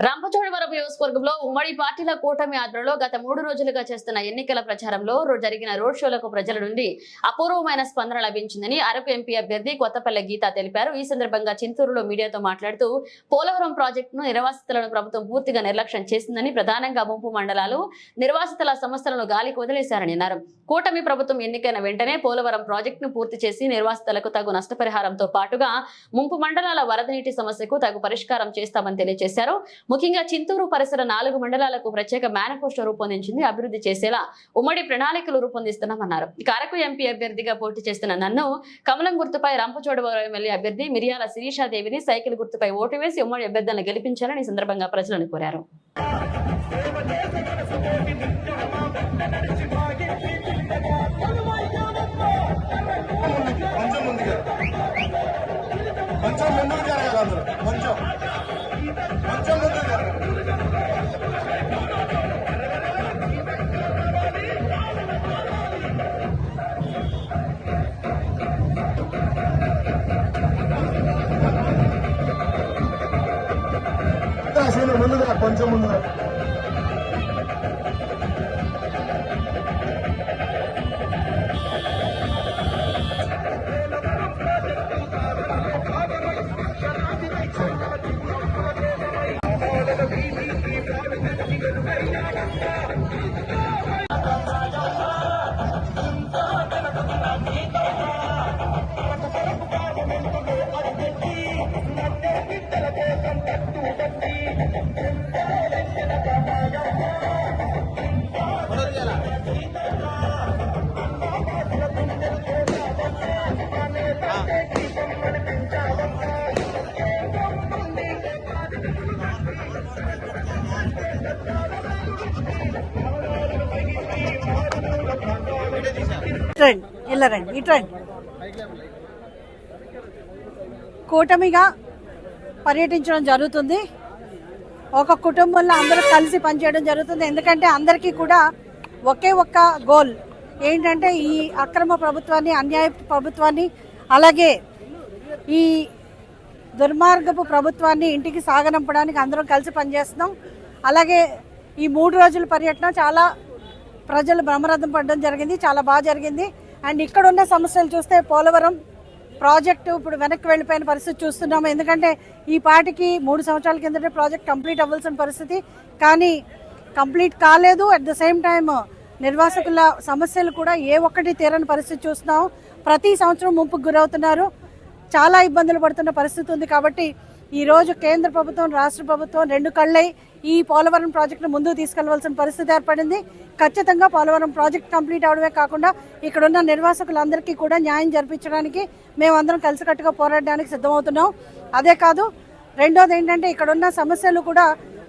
రంపచోడవరం నియోజకవర్గంలో ఉమ్మడి పార్టీల కూటమి ఆధ్వర్యంలో గత మూడు రోజులుగా చేస్తున్న ఎన్నికల ప్రచారంలో జరిగిన రోడ్ షోలకు ప్రజల నుండి అపూర్వమైన స్పందన లభించిందని అరకు ఎంపీ అభ్యర్థి కొత్తపల్లె గీత తెలిపారు. ఈ సందర్భంగా చింతూరులో మీడియాతో మాట్లాడుతూ పోలవరం ప్రాజెక్టును నిర్వాసితులను ప్రభుత్వం పూర్తిగా నిర్లక్ష్యం చేసిందని ప్రధానంగా ముంపు మండలాలు నిర్వాసితుల సమస్యలను గాలికి వదిలేశారని అన్నారు. కూటమి ప్రభుత్వం ఎన్నికైన వెంటనే పోలవరం ప్రాజెక్టును పూర్తి చేసి నిర్వాసితులకు తగు నష్టపరిహారంతో పాటుగా ముంపు మండలాల వరద నీటి సమస్యకు తగు పరిష్కారం చేస్తామని తెలియజేశారు. ముఖ్యంగా చింతూరు పరిసర నాలుగు మండలాలకు ప్రత్యేక మేనిఫెస్టో రూపొందించింది. అభివృద్ధి చేసేలా ఉమ్మడి ప్రణాళికలు రూపొందిస్తున్నామన్నారు. ఈ కారకు ఎంపీ అభ్యర్థిగా పోటీ చేస్తున్న నన్ను కమలం గుర్తుపై రంపచోడవరం ఎమ్మెల్యే అభ్యర్థి మిరియాల శిరీషాదేవిని సైకిల్ గుర్తుపై ఓటు వేసి ఉమ్మడి అభ్యర్థులను గెలిపించాలని ఈ సందర్భంగా ప్రజలను కోరారు. కొంచెం ముందుకు జరగాలి అందరూ. కొంచెం. రండి ఇలా రండి ఇటు రండి కూటమిగా పర్యటించడం జరుగుతుంది. ఒక కుటుంబంలో అందరూ కలిసి పనిచేయడం జరుగుతుంది. ఎందుకంటే అందరికీ కూడా ఒకే ఒక్క గోల్. ఏంటంటే ఈ అక్రమ ప్రభుత్వాన్ని అన్యాయ ప్రభుత్వాన్ని అలాగే ఈ దుర్మార్గపు ప్రభుత్వాన్ని ఇంటికి సాగనంపడానికి అందరం కలిసి పనిచేస్తున్నాం. అలాగే ఈ మూడు రోజుల పర్యటన చాలా ప్రజలు బ్రహ్మరథం పడడం జరిగింది చాలా బాగా జరిగింది. అండ్ ఇక్కడ ఉన్న సమస్యలు చూస్తే పోలవరం ప్రాజెక్టు ఇప్పుడు వెనక్కి వెళ్ళిపోయిన పరిస్థితి చూస్తున్నాము. ఎందుకంటే ఈ పాటికి మూడు సంవత్సరాల కిందటే ప్రాజెక్ట్ కంప్లీట్ అవ్వాల్సిన పరిస్థితి. కానీ కంప్లీట్ కాలేదు. అట్ ద సేమ్ టైం నిర్వాసకుల సమస్యలు కూడా ఏ ఒక్కటి తీరని పరిస్థితి చూస్తున్నాం ప్రతి సంవత్సరం ముంపుకు గురవుతున్నారు. చాలా ఇబ్బందులు పడుతున్న పరిస్థితి ఉంది కాబట్టి ఈ రోజు కేంద్ర ప్రభుత్వం రాష్ట్ర ప్రభుత్వం రెండు కళ్ళై ఈ పోలవరం ప్రాజెక్టును ముందుకు తీసుకెళ్ళవలసిన పరిస్థితి ఏర్పడింది. ఖచ్చితంగా పోలవరం ప్రాజెక్ట్ కంప్లీట్ అవడమే కాకుండా ఇక్కడున్న నిర్వాసకులందరికీ కూడా న్యాయం జరిపించడానికి మేమందరం కలిసికట్టుగా పోరాడడానికి సిద్ధమవుతున్నాం. అదే కాదు రెండోది ఏంటంటే ఇక్కడున్న సమస్యలు కూడా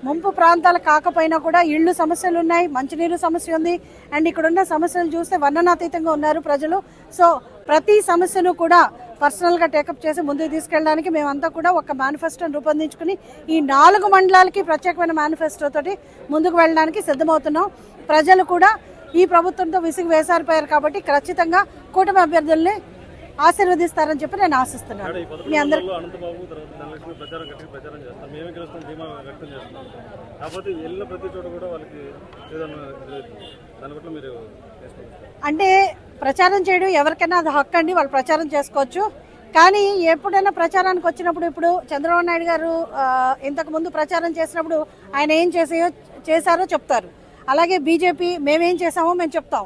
ముంపు ప్రాంతాలు కాకపోయినా కూడా ఇళ్ళు సమస్యలు ఉన్నాయి మంచినీరు సమస్య ఉంది. అండ్ ఇక్కడున్న సమస్యలు చూస్తే వర్ణనాతీతంగా ఉన్నారు ప్రజలు. సో ప్రతి సమస్యను కూడా పర్సనల్గా టేకప్ చేసి ముందుకు తీసుకెళ్ళడానికి మేమంతా కూడా ఒక మేనిఫెస్టోని రూపొందించుకుని ఈ నాలుగు మండలాలకి ప్రత్యేకమైన మేనిఫెస్టోతోటి ముందుకు వెళ్ళడానికి సిద్ధమవుతున్నాం. ప్రజలు కూడా ఈ ప్రభుత్వంతో విసుగు వేసారిపోయారు కాబట్టి ఖచ్చితంగా కూటమి అభ్యర్థుల్ని ఆశీర్వదిస్తారని చెప్పి నేను ఆశిస్తున్నాను. మీ అందరి అమలులో అనంతబాబు తర్వాత ధనలక్ష్మి ప్రచారం గట్టిగా ప్రచారం చేస్తాం. మేమే గెలుస్తాం ధీమా వ్యక్తం చేస్తున్నాం కాకపోతే వెళ్ళిన ప్రతి చోట కూడా వాళ్ళకి ఏదన్నా ఎదురవుతుంది. దాని పట్ల మీరు చేసుకుంటారు అంటే ప్రచారం చేయడం ఎవరికైనా అది హక్కు అండి వాళ్ళు ప్రచారం చేసుకోవచ్చు. కానీ ఎప్పుడైనా ప్రచారానికి వచ్చినప్పుడు ఇప్పుడు చంద్రబాబు నాయుడు గారు ఆ, ఇంతకు ముందు ప్రచారం చేసినప్పుడు ఆయన ఏం చేసాయో చేశారో చెప్తారు. అలాగే బీజేపీ మేమేం చేసామో మేము చెప్తాం.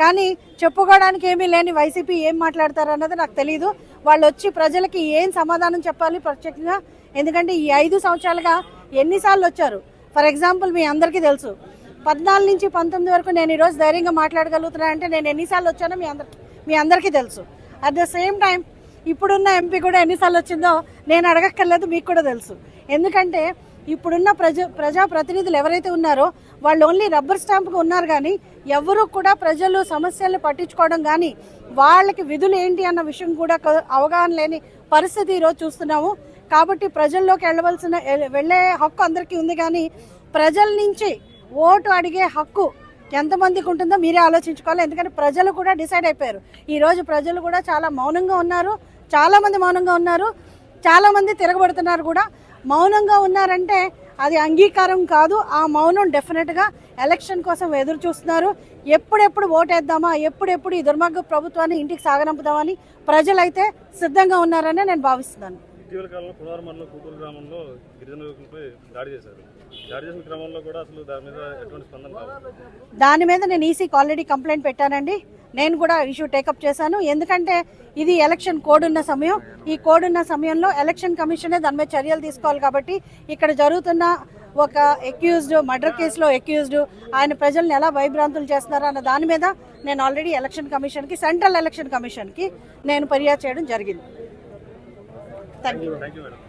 కానీ చెప్పుకోవడానికి ఏమీ లేని వైసీపీ ఏం మాట్లాడతారు అన్నది నాకు తెలియదు వాళ్ళు వచ్చి ప్రజలకి ఏం సమాధానం చెప్పాలి ప్రత్యేకంగా? ఎందుకంటే ఈ ఐదు సంవత్సరాలుగా ఎన్నిసార్లు వచ్చారు? ఫర్ ఎగ్జాంపుల్ మీ అందరికీ తెలుసు. పద్నాలుగు నుంచి పంతొమ్మిది వరకు నేను ఈరోజు ధైర్యంగా మాట్లాడగలుగుతున్నా అంటే నేను ఎన్నిసార్లు వచ్చానో మీ అందరికి మీ అందరికీ తెలుసు. అట్ ద సేమ్ టైం ఇప్పుడున్న ఎంపీ కూడా ఎన్నిసార్లు వచ్చిందో నేను అడగక్కర్లేదు మీకు కూడా తెలుసు. ఎందుకంటే ఇప్పుడున్న ప్రజ ప్రజా ప్రతినిధులు ఎవరైతే ఉన్నారో వాళ్ళు ఓన్లీ రబ్బర్ స్టాంప్గా ఉన్నారు కానీ ఎవరు కూడా ప్రజలు సమస్యలను పట్టించుకోవడం కానీ వాళ్ళకి విధులు ఏంటి అన్న విషయం కూడా క- అవగాహన లేని పరిస్థితి ఈరోజు చూస్తున్నాము. కాబట్టి ప్రజల్లోకి వెళ్ళవలసిన వెళ్ళే హక్కు అందరికీ ఉంది కానీ ప్రజల నుంచి ఓటు అడిగే హక్కు ఎంతమందికి ఉంటుందో మీరే ఆలోచించుకోవాలి. ఎందుకంటే ప్రజలు కూడా డిసైడ్ అయిపోయారు. ఈరోజు ప్రజలు కూడా చాలా మౌనంగా ఉన్నారు. చాలామంది మౌనంగా ఉన్నారు. చాలామంది తిరగబడుతున్నారు కూడా. మౌనంగా ఉన్నారంటే అది అంగీకారం కాదు. ఆ మౌనం డెఫినెట్గా ఎలక్షన్ కోసం ఎదురు చూస్తున్నారు. ఎప్పుడెప్పుడు ఓటేద్దామా ఎప్పుడెప్పుడు ఈ దుర్మార్గ ప్రభుత్వాన్ని ఇంటికి సాగనంపుదామని ప్రజలైతే సిద్ధంగా ఉన్నారని నేను భావిస్తున్నాను. ఇటీవల కాలంలో పునర్మల్లో కూతురు గ్రామంలో గిరిజన యువకులపై దాడి చేశారు. దాడి చేసిన క్రమంలో కూడా అసలు దాని మీద ఎటువంటి స్పందన దాని మీద నేను ఈసీకి ఆల్రెడీ కంప్లైంట్ పెట్టానండి. నేను కూడా ఇష్యూ టేకప్ చేశాను. ఎందుకంటే ఇది ఎలక్షన్ కోడ్ ఉన్న సమయం. ఈ కోడ్ ఉన్న సమయంలో ఎలక్షన్ కమిషనే దాని మీద చర్యలు తీసుకోవాలి కాబట్టి ఇక్కడ జరుగుతున్న ఒక ఎక్యూజ్డ్ మర్డర్ కేసులో ఎక్యూజ్డ్ ఆయన ప్రజల్ని ఎలా భయభ్రాంతులు చేస్తున్నారు అన్న దాని మీద నేను ఆల్రెడీ ఎలక్షన్ కమిషన్కి సెంట్రల్ ఎలక్షన్ కమిషన్కి నేను ఫిర్యాదు చేయడం జరిగింది. Thank you.